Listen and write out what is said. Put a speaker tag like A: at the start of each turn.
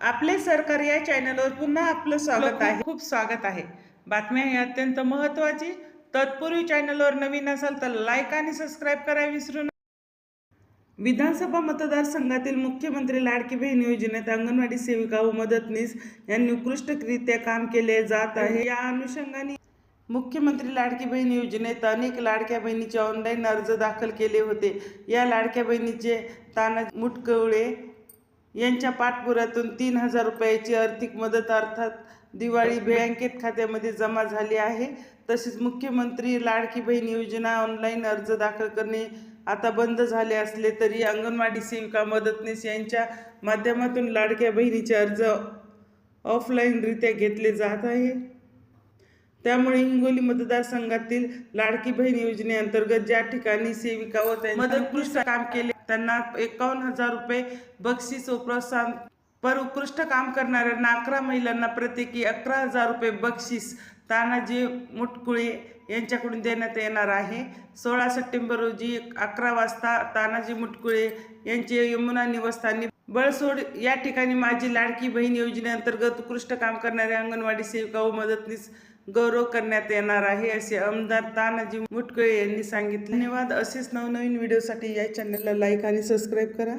A: आपले सरकार या चॅनलवर पुन्हा आपलं स्वागत आहे. खूप स्वागत आहे. बातम्या ही अत्यंत महत्त्वाची. तत्पूर्वी चॅनलवर नवीन असाल तर लाईक आणि सबस्क्राईब करायला विसरू नका. विधानसभा मतदारसंघातील मुख्यमंत्री लाडकी बहीण योजनेत अंगणवाडी सेविका व मदतनीस यांनी उत्कृष्टरित्या काम केले जात आहे. या अनुषंगाने मुख्यमंत्री लाडकी बहीण योजनेत अनेक लाडक्या बहिणीचे ऑनलाईन अर्ज दाखल केले होते. या लाडक्या बहिणीचे ताना मुटकवळे यांच्या पाठपुरातून तीन हजार रुपयाची आर्थिक मदत अर्थात दिवाळी बँकेत खात्यामध्ये जमा झाली आहे. तसेच मुख्यमंत्री लाडकी बहीण योजना ऑनलाईन अर्ज दाखल करणे आता बंद झाले असले तरी अंगणवाडी सेविका मदतनीस यांच्या माध्यमातून लाडक्या बहिणीचे अर्ज ऑफलाईनरित्या घेतले जात आहे. त्यामुळे हिंगोली मतदारसंघातील लाडकी बहीण योजनेअंतर्गत ज्या ठिकाणी सेविका व त्यांनी उत्कृष्ट काम केले त्यांना एकावन्न हजार रुपये बक्षीस व प्रोत्साहन पर उत्कृष्ट काम करणाऱ्या अकरा महिलांना प्रत्येकी अकरा हजार रुपये बक्षीस तानाजी मुटकुळे यांच्याकडून देण्यात येणार आहे. सोळा सप्टेंबर रोजी अकरा वाजता तानाजी मुटकुळे यांचे यमुना निवासस्थानी बळसोड या ठिकाणी माझी लाडकी बहीण योजनेअंतर्गत उत्कृष्ट काम करणाऱ्या अंगणवाडी सेविका व मदतनीस गौरव करण्यात येणार आहे असे आमदार तानाजी मुटकुळे यांनी सांगितले. धन्यवाद. असेच नवनवीन व्हिडिओसाठी या चॅनलला लाईक आणि सबस्क्राईब करा.